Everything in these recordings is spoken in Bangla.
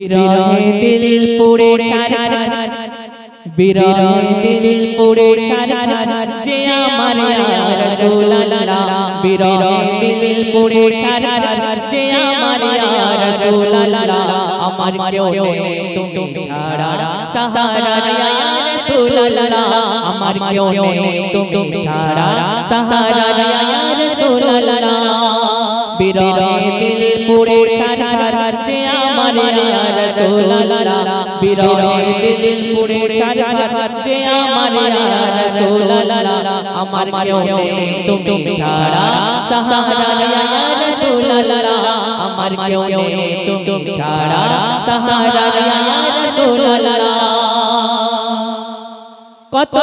বিরহে দিল পুড়ে ছাড় বিরহে দিল পুড়ে ছাড় যে আমার ইয়া রাসূলুল্লাহ। বিরহে দিল পুড়ে ছাড় যে আমার ইয়া রাসূলুল্লাহ। আমার কেউ নেই তুমি ছাড়া। সাহারা ইয়া রাসূলুল্লাহ। আমার কেউ নেই তুমি ছাড়া। সাহারা ইয়া রাসূলুল্লাহ। বিরহে দিল পুড়ে ছাড় যে আমার ইয়া রাসূলুল্লাহ বিরহে দিল পুড়ে ছাড় যে আমার ইয়া রাসূলুল্লাহ আমার কেউ নেই তুমি ছাড়া সাহারা ইয়া রাসূলুল্লাহ আমার কেউ নেই তুমি ছাড়া সাহারা ইয়া রাসূলুল্লাহ কত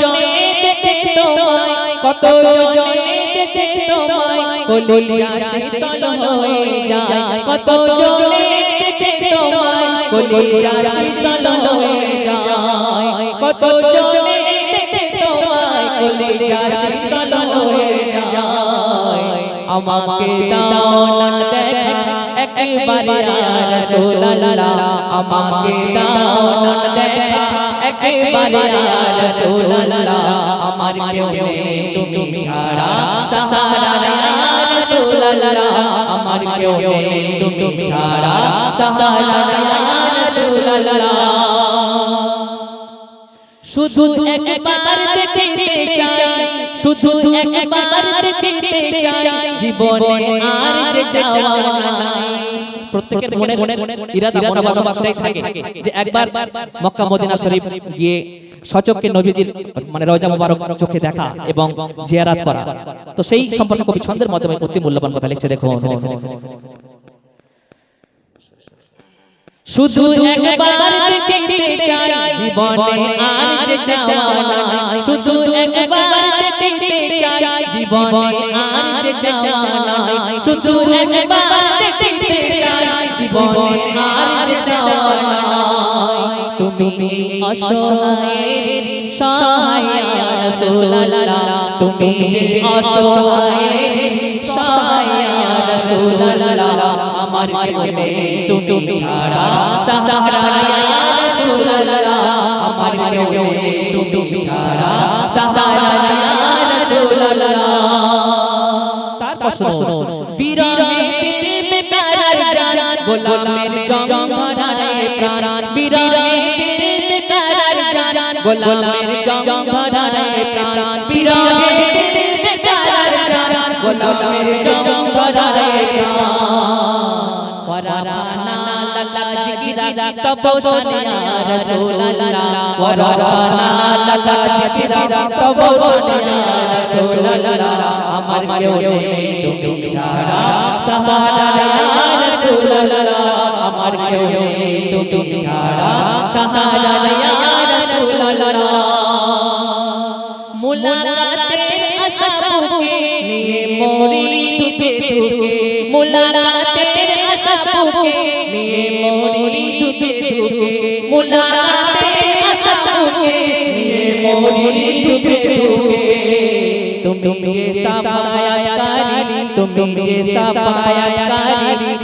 জনে দেখে তোমায় কত জনে দেখে তোমায় কলিজা শীতল হয়ে যায় কত জনে দেখে তোমায় কলিজা শীতল হয়ে যায় কত জনে দেখে তোমায় কলিজা শীতল হয়ে যায় আমাকে দাও না দেখা একবার রাসূলুল্লাহ আমাকে দাও না দেখা একবার রাসূলুল্লাহ আমার কেউ নেই তুমি ছাড়া সাহারা রাসূলুল্লাহ আমার কেউ নেই তুমি ছাড়া সাহারা ইয়া শুধু একবার দেখতে চাই শুধু একবার দেখতে চাই মনে মনে ইরাদা মনে থাকে যে একবার মক্কা মদিনা শরীফ গিয়ে সচককে নবীজির মানে রওজা মুবারক চোখে দেখা এবং জিয়ারাত করা। তো সেই সম্পর্কে কবি ছন্দের মাধ্যমে অতি মূল্যবান কথা লিখছে দেখো শুধু একবার দেখতে চাই জীবনে আর যে যাওয়া নাই। শুধু একবার দেখতে চাই জীবনে আর যে যাওয়া নাই। শুধু একবার দেখতে চাই জীবনে আর তুমি অসহায়ের সহায় রাসূলুল্লাহ। তুমি যে অসহায়ের সহায় রাসূলুল্লাহ। আমার মনে তুমি ছাড়া সাহারা রাসূলুল্লাহ। আমার মনে তুমি ছাড়া সাহারা রাসূলুল্লাহ। তারপর শুনো জান। গোলামের জং প্রাণ। বিরহে গোলামের জম্ভরায় প্রাণ বিরাগে গোলামের জম্ভরায় প্রাণ। পরানা লালা জিকিরা তপসনিয়া রাসূলুল্লাহ। পরানা লালা জিকিরা তপসনিয়া রাসূলুল্লাহ। আমার কেউ নেই তুমি ছাড়া। সাহারা রাসূলুল্লাহ। আমার কেউ নেই তুমি ছাড়া। সাহারা মুলাকাতের আশা বুকে নিয়ে মরি দুকে দুকে মুলাকাতের আশা বুকে নিয়ে মরি দুকে দুকে মুলাকাতের আশা নিয়ে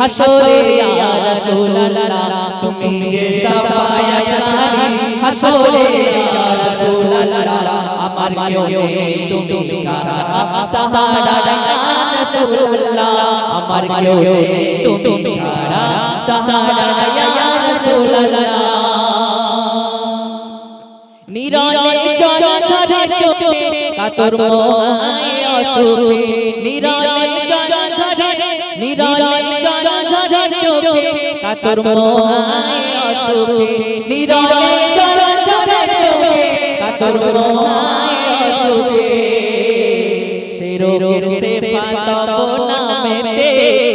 হাসরে ইয়া রাসূলুল্লাহ। তুমি যে সাফায়াতকারী ইয়া রাসূলুল্লাহ আমার কেউ নেই তুমি ছাড়া সাহারা ইয়া রাসূলুল্লাহ আমার কেউ নেই তুমি ছাড়া সাহারা ইয়া রাসূলুল্লাহ নিরলে চঞ্চলে চোখে কাতর মোহায় অসুখে নিরলে চঞ্চলে নিরলে চঞ্চলে চোখে কাতর মোহায় অসুখে কাতর মোহায় অসুখে সে রোগের সেফাত নামেতে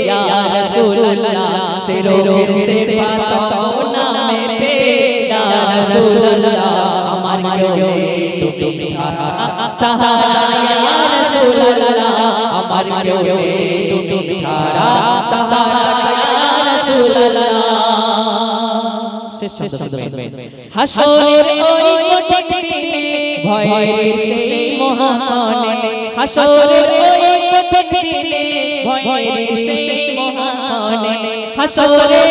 ইয়া রাসূলুল্লাহ সে রোগের সেফাত নামেতে ইয়া রাসূলুল্লাহ আমার কেউ নেই তুমি ছাড়া সাহারা ইয়া রাসূলুল্লাহ আমার কেউ নেই তুমি ছাড়া সাহারা ইয়া রাসূলুল্লাহ শেষ শব্দ হাসরের ওই কঠিন ভয়ের সেই মহাকণে হাসরের ওই কঠিন দিনে ভয়ের সেই মহাকণে হাসরের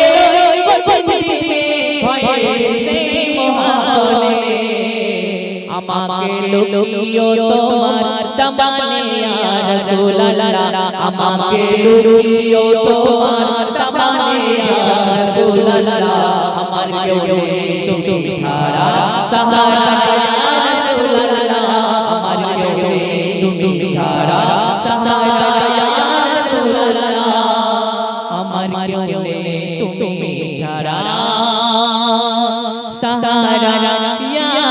ওই কঠিন দিনে সেই মহাবনে আমাকে লুকিও তোমার দমানে ইয়া রাসূলুল্লাহ। আমাকে লুকিও তোমার দমানে ইয়া রাসূলুল্লাহ। আমার কেউ নেই, তুমি ছাড়া সাহারা। ইয়া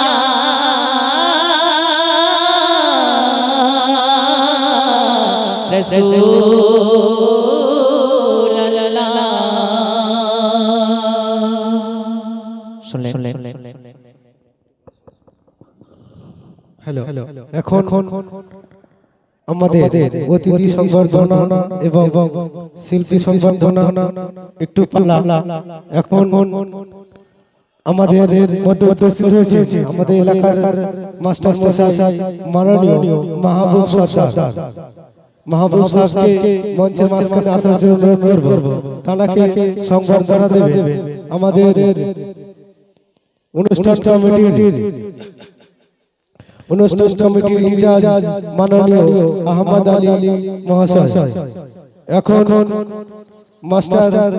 শুনলে হ্যালো এখন আমাদের অতিথি সংবর্ধনা এবং শিল্পী সংবর্ধনা একটু পালা এখন আমাদের মধ্যে উপস্থিত হয়েছে আমাদের এলাকার মাস্টার মশাই মাননীয় মাহবুব সরকার। মাহবুব সাহেবকে মঞ্চের মাঝখানে আসার জন্য অনুরোধ করব। তানাকে সংবর্ধনা দেবে আমাদের অনুষ্ঠান কমিটির অনুষ্ঠান কমিটির ইনচার্জ মাননীয় আহমদ আলী মহাশয়। এখন মাস্টার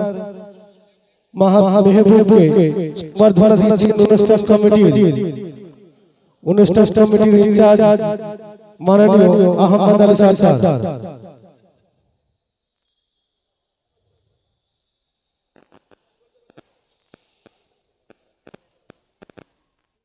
মাহা মেহবুবকে সম্বর্ধনা দিচ্ছেন অনুষ্ঠান কমিটির অনুষ্ঠান কমিটির ইনচার্জ মাননীয় আহমদ আলী সরকার